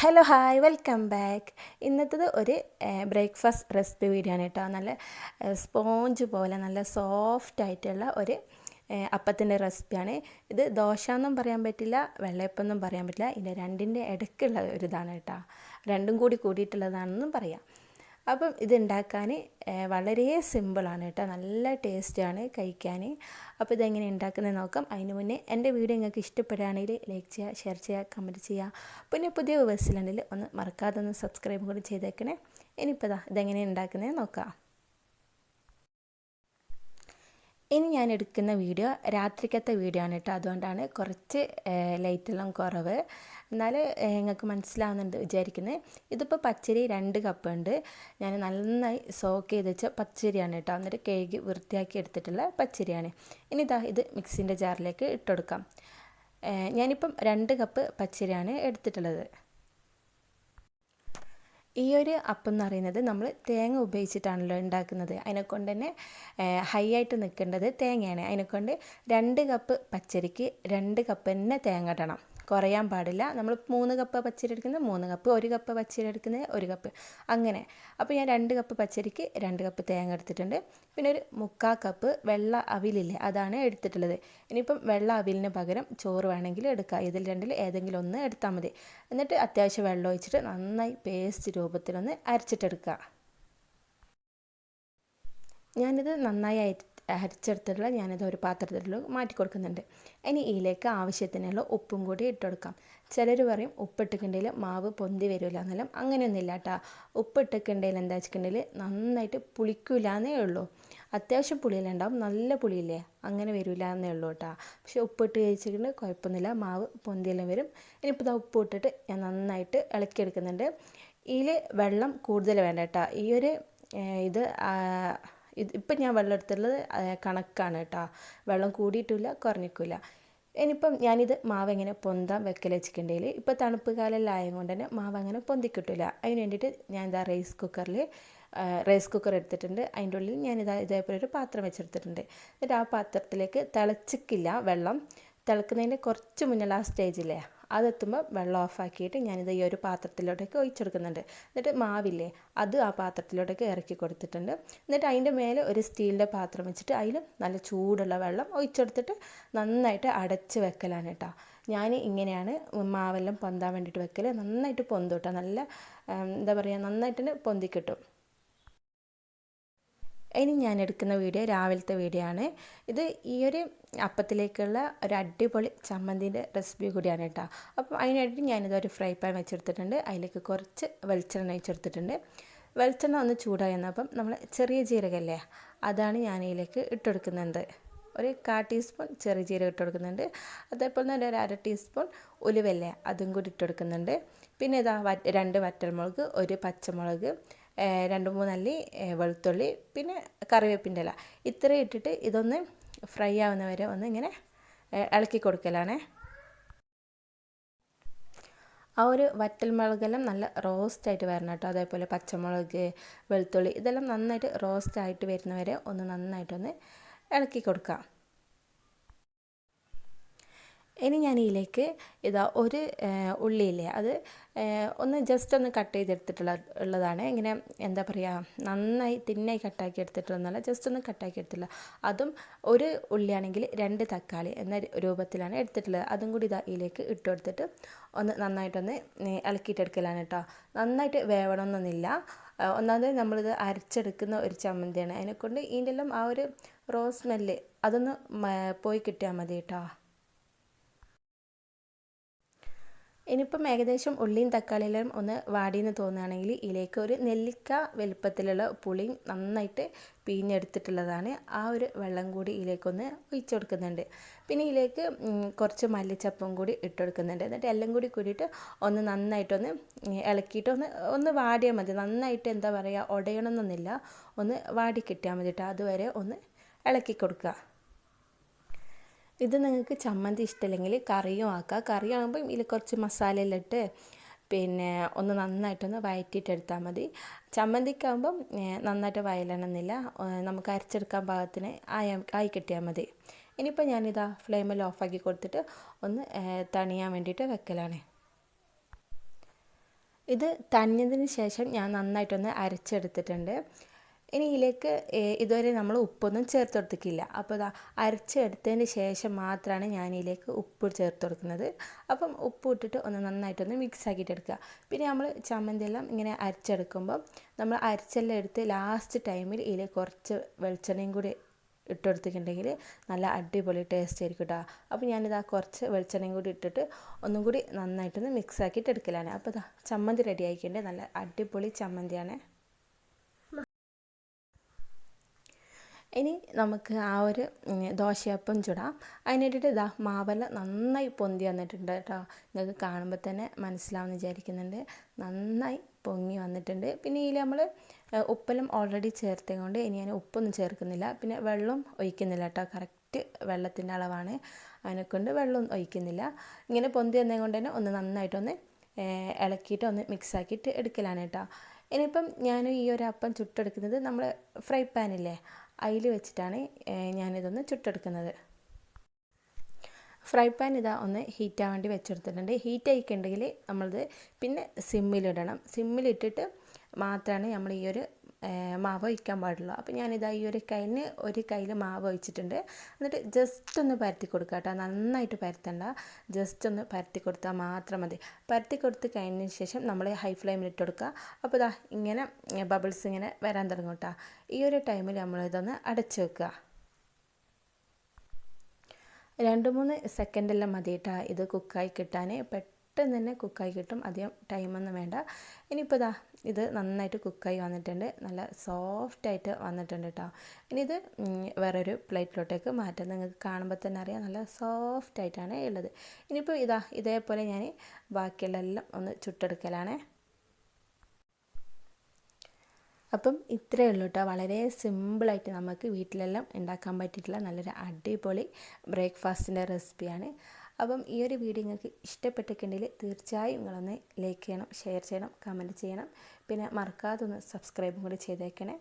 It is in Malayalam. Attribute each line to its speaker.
Speaker 1: ഹലോ ഹായ് വെൽക്കം ബാക്ക് ഇന്നത്തത് ഒരു ബ്രേക്ക്ഫാസ്റ്റ് റെസിപ്പി വീഡിയോ ആണ് കേട്ടോ. നല്ല സ്പോഞ്ച് പോലെ നല്ല സോഫ്റ്റ് ആയിട്ടുള്ള ഒരു അപ്പത്തിന്റെ റെസിപ്പിയാണ് ഇത് ദോശ എന്നും പറയാൻ പറ്റില്ല വെള്ളയപ്പം പറയാൻ പറ്റില്ല. ഇതിന്റെ രണ്ടിന്റെ ഇടയ്ക്കുള്ള ഒരു ഇതാണ് കേട്ടോ. രണ്ടും കൂടി കൂടിയിട്ടുള്ളതാണെന്നും പറയാം. അപ്പം ഇതുണ്ടാക്കാൻ വളരെ സിമ്പിളാണ് കേട്ടോ. നല്ല ടേസ്റ്റാണ് കഴിക്കാൻ. അപ്പോൾ ഇതെങ്ങനെ ഉണ്ടാക്കുന്നത് നോക്കാം. അതിന് മുന്നേ എന്റെ വീഡിയോ നിങ്ങൾക്ക് ഇഷ്ടപ്പെടുകയാണെങ്കിൽ ലൈക്ക് ചെയ്യുക ഷെയർ ചെയ്യുക കമന്റ് ചെയ്യുക. പിന്നെ പുതിയ വിവസിലുണ്ടെങ്കിൽ ഒന്ന് മറക്കാതെ ഒന്ന് സബ്സ്ക്രൈബ് കൂടി ചെയ്തേക്കണേ. ഇനിയിപ്പോൾ ഇതാ ഇതെങ്ങനെ ഉണ്ടാക്കുന്നത് നോക്കാം. ഇനി ഞാൻ എടുക്കുന്ന വീഡിയോ രാത്രിക്കത്തെ വീഡിയോ ആണ് കേട്ടോ. അതുകൊണ്ടാണ് കുറച്ച് ലൈറ്റെല്ലാം കുറവ്. എന്നാൽ നിങ്ങൾക്ക് മനസ്സിലാവുന്നുണ്ട് വിചാരിക്കുന്നത് ഇതിപ്പോൾ പച്ചരി രണ്ട് കപ്പ് ഉണ്ട് ഞാൻ നന്നായി സോക്ക് ചെയ്ത് വെച്ച പച്ചരിയാണ് കേട്ടോ. എന്നിട്ട് കഴുകി വൃത്തിയാക്കി എടുത്തിട്ടുള്ള പച്ചരിയാണ്. ഇനി ഇതാ ഇത് മിക്സിന്റെ ജാറിലേക്ക് ഇട്ടുകൊടുക്കാം ഞാനിപ്പം രണ്ട് കപ്പ് പച്ചരിയാണ് എടുത്തിട്ടുള്ളത്. ഈ ഒരു അപ്പം എന്ന് പറയുന്നത് നമ്മൾ തേങ്ങ ഉപയോഗിച്ചിട്ടാണല്ലോ ഉണ്ടാക്കുന്നത്. അതിനെക്കൊണ്ട് തന്നെ ഹൈ ആയിട്ട് നിൽക്കേണ്ടത് തേങ്ങയാണ്. അതിനെക്കൊണ്ട് രണ്ട് കപ്പ് പച്ചരിക്ക് രണ്ട് കപ്പ് തന്നെ തേങ്ങ ഇടണം. കുറയാൻ പാടില്ല. നമ്മൾ മൂന്ന് കപ്പ് പച്ചരി എടുക്കുന്നത് മൂന്ന് കപ്പ് ഒരു കപ്പ് പച്ചരി എടുക്കുന്നത് ഒരു കപ്പ് അങ്ങനെ. അപ്പോൾ ഞാൻ രണ്ട് കപ്പ് പച്ചരിക്ക് രണ്ട് കപ്പ് തേങ്ങ എടുത്തിട്ടുണ്ട്. പിന്നെ ഒരു മുക്കാൽ കപ്പ് വെള്ള അവിലില്ലേ അതാണ് എടുത്തിട്ടുള്ളത്. ഇനിയിപ്പം വെള്ള അവിലിന് പകരം ചോറ് വേണമെങ്കിൽ എടുക്കുക ഇതിൽ രണ്ടിൽ ഏതെങ്കിലും ഒന്ന് എടുത്താൽ മതി. എന്നിട്ട് അത്യാവശ്യം വെള്ളം ഒഴിച്ചിട്ട് നന്നായി പേസ്റ്റ് രൂപത്തിലൊന്ന് അരച്ചിട്ടെടുക്കുക. ഞാനിത് നന്നായി അരച്ചെടുത്തിട്ടുള്ള ഞാനത് ഒരു പാത്രത്തിൽ മാറ്റി കൊടുക്കുന്നുണ്ട്. ഇനി ഇതിലേക്ക് ആവശ്യത്തിനുള്ള ഉപ്പും കൂടി ഇട്ട് കൊടുക്കാം. ചിലർ പറയും ഉപ്പിട്ടിട്ടുണ്ടെങ്കിൽ മാവ് പൊന്തി വരില്ല എന്നെല്ലാം അങ്ങനെയൊന്നുമില്ല കേട്ടോ ഉപ്പിട്ടിട്ടുണ്ടെങ്കിൽ എന്താ വെച്ചിട്ടുണ്ടെങ്കിൽ നന്നായിട്ട് പുളിക്കില്ല എന്നേ ഉള്ളൂ. അത്യാവശ്യം പുളിയിലുണ്ടാവും നല്ല പുളിയില്ലേ? അങ്ങനെ വരില്ല എന്നേ ഉള്ളൂ കേട്ടോ പക്ഷേ ഉപ്പിട്ട് കഴിച്ചിട്ടുണ്ട് കുഴപ്പമൊന്നുമില്ല. മാവ് പൊന്തിയെല്ലാം വരും. ഇനിയിപ്പോൾ ഉപ്പ് ഇട്ടിട്ട് ഞാൻ നന്നായിട്ട് ഇളക്കിയെടുക്കുന്നുണ്ട്. ഇതിൽ വെള്ളം കൂടുതൽ വേണ്ട കേട്ടോ ഈ ഒരു ഇത് ഇത് ഇപ്പം ഞാൻ വെള്ളം എടുത്തുള്ളത് കണക്കാണ് കേട്ടോ വെള്ളം കൂടിയിട്ടില്ല കുറഞ്ഞിക്കില്ല ഇനിയിപ്പം ഞാനിത് മാവ് എങ്ങനെ പൊന്താൻ വെക്കൽ വെച്ചിട്ടുണ്ടെങ്കിൽ ഇപ്പോൾ തണുപ്പ് കാലമെല്ലാം ആയതുകൊണ്ട് തന്നെ മാവ് അങ്ങനെ പൊന്തി കിട്ടില്ല അതിന് വേണ്ടിയിട്ട് ഞാൻ ഇതാ റൈസ് കുക്കറിൽ റൈസ് കുക്കർ എടുത്തിട്ടുണ്ട്. അതിന്റെ ഉള്ളിൽ ഞാനിതാ ഇതേപോലെ ഒരു പാത്രം വെച്ചെടുത്തിട്ടുണ്ട്. എന്നിട്ട് ആ പാത്രത്തിലേക്ക് തിളച്ചിക്കില്ല വെള്ളം. തിളക്കുന്നതിന്റെ കുറച്ച് മുന്നേ ആ സ്റ്റേജില്ലേ അതെത്തുമ്പോൾ വെള്ളം ഓഫാക്കിയിട്ട് ഞാനിത് ഈ ഒരു പാത്രത്തിലോട്ടേക്ക് ഒഴിച്ചെടുക്കുന്നുണ്ട്. എന്നിട്ട് മാവില്ലേ അത് ആ പാത്രത്തിലോട്ടേക്ക് ഇറക്കി കൊടുത്തിട്ടുണ്ട്. എന്നിട്ട് അതിന്റെ മേലെ ഒരു സ്റ്റീലിന്റെ പാത്രം വെച്ചിട്ട് അതിലും നല്ല ചൂടുള്ള വെള്ളം ഒഴിച്ചെടുത്തിട്ട് നന്നായിട്ട് അടച്ച് വെക്കലാണ് കേട്ടോ ഞാൻ ഇങ്ങനെയാണ് മാവെല്ലാം പൊന്താൻ വേണ്ടിയിട്ട് വെക്കൽ നന്നായിട്ട് പൊന്തും കേട്ടോ നല്ല എന്താ പറയുക നന്നായിട്ട് പൊന്തി കിട്ടും ഇനി ഞാൻ എടുക്കുന്ന വീഡിയോ രാവിലത്തെ വീഡിയോ ആണ്. ഇത് ഈ ഒരു അപ്പത്തിലേക്കുള്ള ഒരു അടിപൊളി ചമ്മന്തിന്റെ റെസിപ്പി കൂടിയാണ് കേട്ടോ. അപ്പം അതിനായിട്ട് ഞാനിത് ഒരു ഫ്രൈ പാൻ വെച്ചെടുത്തിട്ടുണ്ട്. അതിലേക്ക് കുറച്ച് വെളിച്ചെണ്ണ വെച്ചെടുത്തിട്ടുണ്ട് വെളിച്ചെണ്ണ ഒന്ന് ചൂടായി വന്നപ്പം നമ്മൾ ചെറിയ ജീരകല്ലേ അതാണ് ഞാൻ ഇതിലേക്ക് ഇട്ടെടുക്കുന്നുണ്ട് ഒരു കാ ടീസ്പൂൺ ചെറിയ ജീരകം ഇട്ട് കൊടുക്കുന്നുണ്ട് അതേപോലെ തന്നെ ഒരു അര ടീസ്പൂൺ ഉലുവല്ലേ അതും കൂടി ഇട്ട് കൊടുക്കുന്നുണ്ട് പിന്നെ ഇതാ രണ്ട് വറ്റൽമുളക് ഒരു പച്ചമുളക് രണ്ട് മൂന്നല്ലി വെളുത്തുള്ളി പിന്നെ കറിവേപ്പിന്റെ ഇല. ഇത്രയും ഇട്ടിട്ട് ഇതൊന്ന് ഫ്രൈ ആവുന്ന വരെ ഒന്ന് ഇങ്ങനെ ഇളക്കി കൊടുക്കലാണ്. ആ ഒരു വറ്റൽ വറ്റൽമുളകെല്ലാം നല്ല റോസ്റ്റ് ആയിട്ട് വരണം കേട്ടോ. അതേപോലെ പച്ചമുളക് വെളുത്തുള്ളി ഇതെല്ലാം നന്നായിട്ട് റോസ്റ്റ് ആയിട്ട് വരുന്നവരെ ഒന്ന് നന്നായിട്ടൊന്ന് ഇളക്കി കൊടുക്കാം. ഇനി ഞാൻ ഇതിലേക്ക് ഇതാ ഒരു ഉള്ളിയില്ലേ അത് ഒന്ന് ജസ്റ്റ് ഒന്ന് കട്ട് ചെയ്തെടുത്തിട്ടുള്ള ഉള്ളതാണ്. ഇങ്ങനെ എന്താ പറയുക നന്നായി തിന്നായി കട്ടാക്കി എടുത്തിട്ടുള്ളതെന്നല്ല ജസ്റ്റ് ഒന്ന് കട്ടാക്കി എടുത്തിട്ടുള്ള. അതും ഒരു ഉള്ളിയാണെങ്കിൽ രണ്ട് തക്കാളി എന്ന രൂപത്തിലാണ് എടുത്തിട്ടുള്ളത്. അതും കൂടി ഇതാ ഇതിലേക്ക് ഇട്ട് കൊടുത്തിട്ട് ഒന്ന് നന്നായിട്ടൊന്ന് ഇളക്കിയിട്ടെടുക്കലാണ് കേട്ടോ. നന്നായിട്ട് വേവണമെന്നൊന്നുമില്ല ഒന്നാമത് നമ്മളിത് അരച്ചെടുക്കുന്ന ഒരു ചമ്മന്തിയാണ്. അതിനെക്കൊണ്ട് ഇതിന്റെ എല്ലാം ആ ഒരു റോസ് സ്മെല്ല് അതൊന്ന് പോയി കിട്ടിയാൽ മതി കേട്ടോ. ഇനിയിപ്പം ഏകദേശം ഉള്ളിയും തക്കാളിയെല്ലാം ഒന്ന് വാടിയെന്ന് തോന്നുകയാണെങ്കിൽ ഇതിലേക്ക് ഒരു നെല്ലിക്ക വലുപ്പത്തിലുള്ള പുളിയും നന്നായിട്ട് പിഴിഞ്ഞെടുത്തിട്ടുള്ളതാണ്. ആ ഒരു വെള്ളം കൂടി ഇതിലേക്കൊന്ന് ഒഴിച്ചു കൊടുക്കുന്നുണ്ട്. പിന്നെ ഇതിലേക്ക് കുറച്ച് മല്ലിച്ചപ്പും കൂടി ഇട്ട് കൊടുക്കുന്നുണ്ട്. എന്നിട്ട് എല്ലാം കൂടി കൂടിയിട്ട് ഒന്ന് നന്നായിട്ടൊന്ന് ഇളക്കിയിട്ട് ഒന്ന് ഒന്ന് വാടിയാൽ മതി. നന്നായിട്ട് എന്താ പറയുക ഉടയണമെന്നൊന്നുമില്ല. ഒന്ന് വാടി കിട്ടിയാൽ മതി കേട്ടോ അതുവരെ ഒന്ന് ഇളക്കി കൊടുക്കുക. ഇത് നിങ്ങൾക്ക് ചമ്മന്തി ഇഷ്ടമല്ലെങ്കിൽ കറിയും ആക്കാം. കറി ആകുമ്പോൾ ഇതിൽ കുറച്ച് മസാലയെല്ലാം ഇട്ട് പിന്നെ ഒന്ന് നന്നായിട്ടൊന്ന് വഴറ്റിയിട്ടെടുത്താൽ മതി. ചമ്മന്തിക്കാകുമ്പം നന്നായിട്ട് വയലണമെന്നില്ല. നമുക്ക് അരച്ചെടുക്കാൻ പാകത്തിന് ആയ ആയി കിട്ടിയാൽ മതി. ഇനിയിപ്പോൾ ഞാനിതാ ഫ്ലെയിമിൽ ഓഫാക്കി കൊടുത്തിട്ട് ഒന്ന് തണിയാൻ വേണ്ടിയിട്ട് വെക്കലാണ്. ഇത് തണിഞ്ഞതിന് ശേഷം ഞാൻ നന്നായിട്ടൊന്ന് അരച്ചെടുത്തിട്ടുണ്ട്. ഇനി ഇതിലേക്ക് ഇതുവരെ നമ്മൾ ഉപ്പൊന്നും ചേർത്ത് കൊടുത്തിട്ടില്ല. അപ്പോൾ ഇതാ അരച്ചെടുത്തതിന് ശേഷം മാത്രമാണ് ഞാൻ ഇതിലേക്ക് ഉപ്പ് ചേർത്ത് കൊടുക്കുന്നത്. അപ്പം ഉപ്പ് ഇട്ടിട്ട് ഒന്ന് നന്നായിട്ടൊന്ന് മിക്സ് ആക്കിയിട്ട് എടുക്കുക. പിന്നെ നമ്മൾ ചമ്മന്തിയെല്ലാം ഇങ്ങനെ അരച്ചെടുക്കുമ്പം നമ്മൾ അരച്ചെല്ലാം എടുത്ത് ലാസ്റ്റ് ടൈമിൽ ഇതിൽ കുറച്ച് വെളിച്ചെണ്ണയും കൂടി ഇട്ടെടുത്തിട്ടുണ്ടെങ്കിൽ നല്ല അടിപൊളി ടേസ്റ്റ് ആയിരിക്കും കേട്ടോ അപ്പോൾ ഞാനിതാ കുറച്ച് വെളിച്ചെണ്ണയും കൂടി ഇട്ടിട്ട് ഒന്നും കൂടി നന്നായിട്ടൊന്ന് മിക്സ് ആക്കിയിട്ട് എടുക്കലാണ്. അപ്പോൾ ചമ്മന്തി റെഡി ആയിക്കേണ്ടത് നല്ല അടിപൊളി ചമ്മന്തിയാണ്. ഇനി നമുക്ക് ആ ഒരു ദോശയപ്പം ചുടാം. അതിന് ഇതാ മാവെല്ലാം നന്നായി പൊന്തി വന്നിട്ടുണ്ട് കേട്ടോ. നിങ്ങൾക്ക് കാണുമ്പോൾ തന്നെ മനസ്സിലാവുമെന്ന് വിചാരിക്കുന്നുണ്ട്. നന്നായി പൊങ്ങി വന്നിട്ടുണ്ട്. പിന്നെ ഇതിൽ നമ്മൾ ഉപ്പെല്ലാം ഓൾറെഡി ചേർത്തത് കൊണ്ട് ഇനി ഞാൻ ഉപ്പൊന്നും ചേർക്കുന്നില്ല. പിന്നെ വെള്ളം ഒഴിക്കുന്നില്ല കേട്ടോ. കറക്റ്റ് വെള്ളത്തിന്റെ അളവാണ്. അതിനെക്കൊണ്ട് വെള്ളം ഒഴിക്കുന്നില്ല. ഇങ്ങനെ പൊന്തി വന്നത് കൊണ്ട് തന്നെ ഒന്ന് നന്നായിട്ടൊന്ന് ഇളക്കിയിട്ട് ഒന്ന് മിക്സ് ആക്കിയിട്ട് എടുക്കലാണ് കേട്ടോ. ഇനിയിപ്പം ഞാൻ ഈ ഒരു അപ്പം ചുട്ടെടുക്കുന്നത് നമ്മൾ ഫ്രൈ പാനില്ലേ അതിൽ വെച്ചിട്ടാണ് ഞാനിതൊന്ന് ചുട്ടെടുക്കുന്നത്. ഫ്രൈ പാൻ ഇതാ ഒന്ന് ഹീറ്റാൻ വേണ്ടി വെച്ചെടുത്തിട്ടുണ്ട്. ഹീറ്റ് ആയിക്കുണ്ടെങ്കിൽ നമ്മളത് പിന്നെ സിമ്മിലിടണം. സിമ്മിലിട്ടിട്ട് മാത്രമാണ് നമ്മൾ ഈ ഒരു മാവ് ഒഴിക്കാൻ പാടുള്ളൂ. അപ്പോൾ ഞാനിതാ ഈ ഒരു കയ്യിന് ഒരു കയ്യിൽ മാവ് ഒഴിച്ചിട്ടുണ്ട് എന്നിട്ട് ജസ്റ്റ് ഒന്ന് പരത്തി കൊടുക്കുക കേട്ടോ നന്നായിട്ട് പരത്തണ്ട. ജസ്റ്റ് ഒന്ന് പരത്തി കൊടുത്താൽ മാത്രം മതി. പരത്തി കൊടുത്ത് കഴിഞ്ഞതിന് ശേഷം നമ്മൾ ഹൈ ഫ്ലെയിമിൽ ഇട്ട് കൊടുക്കുക അപ്പോൾ ഇതാ ഇങ്ങനെ ബബിൾസ് ഇങ്ങനെ വരാൻ തുടങ്ങും കേട്ടോ ഈ ഒരു ടൈമിൽ നമ്മളിതൊന്ന് അടച്ചു വെക്കുക രണ്ട് മൂന്ന് സെക്കൻഡെല്ലാം മതി കേട്ടോ ഇത് കുക്കായി കിട്ടാൻ പെട്ടെന്ന് തന്നെ കുക്കായി കിട്ടും. അധികം ടൈമൊന്നും വേണ്ട. ഇനിയിപ്പോൾ ഇതാ ഇത് നന്നായിട്ട് കുക്കായി വന്നിട്ടുണ്ട്. നല്ല സോഫ്റ്റായിട്ട് വന്നിട്ടുണ്ട് കേട്ടോ ഇനി ഇത് വേറൊരു പ്ലേറ്റിലോട്ടേക്ക് മാറ്റാം. നിങ്ങൾക്ക് കാണുമ്പോൾ തന്നെ അറിയാം. നല്ല സോഫ്റ്റായിട്ടാണ് ഉള്ളത്. ഇനിയിപ്പോൾ ഇതാ ഇതേപോലെ ഞാൻ ബാക്കിയുള്ള എല്ലാം ഒന്ന് ചുട്ടെടുക്കലാണേ. അപ്പം ഇത്രയേ ഉള്ളൂ കേട്ടോ വളരെ സിമ്പിളായിട്ട് നമുക്ക് വീട്ടിലെല്ലാം ഉണ്ടാക്കാൻ പറ്റിയിട്ടുള്ള നല്ലൊരു അടിപൊളി ബ്രേക്ക്ഫാസ്റ്റിന്റെ റെസിപ്പിയാണ്. അപ്പം ഈ ഒരു വീഡിയോ നിങ്ങൾക്ക് ഇഷ്ടപ്പെട്ടിട്ടുണ്ടെങ്കിൽ തീർച്ചയായും നിങ്ങളൊന്ന് ലൈക്ക് ചെയ്യണം ഷെയർ ചെയ്യണം കമന്റ് ചെയ്യണം. പിന്നെ മറക്കാതെ ഒന്ന് സബ്സ്ക്രൈബും കൂടി ചെയ്തേക്കണേ.